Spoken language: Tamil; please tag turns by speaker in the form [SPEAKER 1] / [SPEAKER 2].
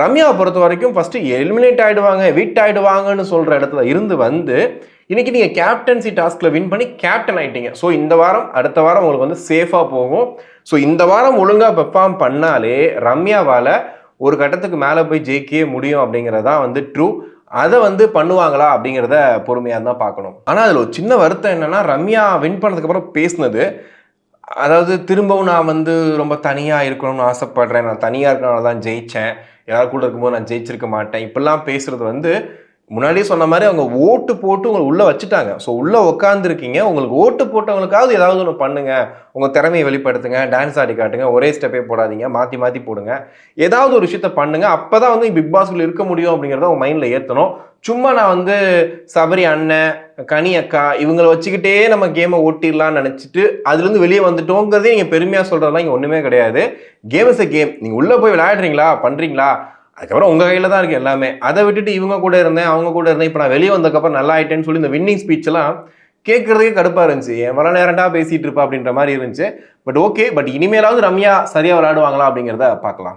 [SPEAKER 1] ரம்யா பொறுத்த வரைக்கும் ஃபஸ்ட்டு எலிமினேட் ஆகிடுவாங்க விட் ஆகிடுவாங்கன்னு சொல்கிற இடத்துல இருந்து வந்து இன்றைக்கி நீங்கள் கேப்டன்சி டாஸ்கில் வின் பண்ணி கேப்டன் ஆகிட்டீங்க ஸோ இந்த வாரம் அடுத்த வாரம் உங்களுக்கு வந்து சேஃபாக போகும். ஸோ இந்த வாரம் ஒழுங்காக பெர்ஃபார்ம் பண்ணாலே ரம்யாவால் ஒரு கட்டத்துக்கு மேலே போய் ஜெயிக்கவே முடியும் அப்படிங்கிறதான் வந்து ட்ரூ அதை வந்து பண்ணுவாங்களா அப்படிங்கிறத பொறுமையாக தான் பார்க்கணும். ஆனால் அதில் ஒரு சின்ன வருத்தம் என்னென்னா ரம்யா வின் பண்ணதுக்கப்புறம் பேசினது அதாவது திரும்பவும் நான் வந்து ரொம்ப தனியாக இருக்கணும்னு ஆசைப்படுறேன். நான் தனியாக இருக்கனால தான் ஜெயித்தேன் யார் கூட இருக்கும்போது நான் ஜெயிச்சிருக்க மாட்டேன். இப்படிலாம் பேசுகிறது வந்து முன்னாடியே சொன்ன மாதிரி அவங்க ஓட்டு போட்டு உங்களை உள்ளே வச்சுட்டாங்க. ஸோ உள்ளே உட்காந்துருக்கீங்க உங்களுக்கு ஓட்டு போட்டவங்களுக்காவது ஏதாவது ஒன்று பண்ணுங்கள் உங்கள் திறமையை வெளிப்படுத்துங்க. டான்ஸ் ஆடி காட்டுங்க. ஒரே ஸ்டெப்பே போடாதீங்க. மாற்றி மாற்றி போடுங்க. ஏதாவது ஒரு விஷயத்த பண்ணுங்கள் அப்போ தான் வந்து பிக் பாஸ்க்குள்ள இருக்க முடியும் அப்படிங்கிறத உங்கள் மைண்டில் ஏற்றணும் சும்மா நான் வந்து சபரி அண்ணன் கனி அக்கா இவங்களை வச்சுக்கிட்டே நம்ம கேமை ஓட்டிடலாம்னு நினச்சிட்டு அதுலேருந்து வெளியே வந்துட்டோங்கிறதே நீங்கள் பெருமையாக சொல்கிறதெல்லாம் இங்கே ஒன்றுமே கிடையாது. கேம் இஸ் a கேம் நீங்கள் உள்ளே போய் விளையாடுறீங்களா? பண்ணுறீங்களா அதுக்கப்புறம் உங்கள் கையில் தான் இருக்குது எல்லாமே. அதை விட்டுட்டு இவங்க கூட இருந்தேன் அவங்க கூட இருந்தேன். இப்போ நான் வெளியே வந்ததுக்கப்புறம் நல்லா ஆயிட்டேன்னு சொல்லி இந்த வின்னிங் ஸ்பீச்செல்லாம் கேட்குறதுக்கே கடுப்பாக இருந்துச்சு. என் வர நேரண்டா பேசிகிட்டு இருப்பா அப்படின்ற மாதிரி இருந்துச்சு. பட் ஓகே பட் இனிமேலாவது ரம்யா சரியாக விளையாடுவாங்களா அப்படிங்கிறத பார்க்கலாம்.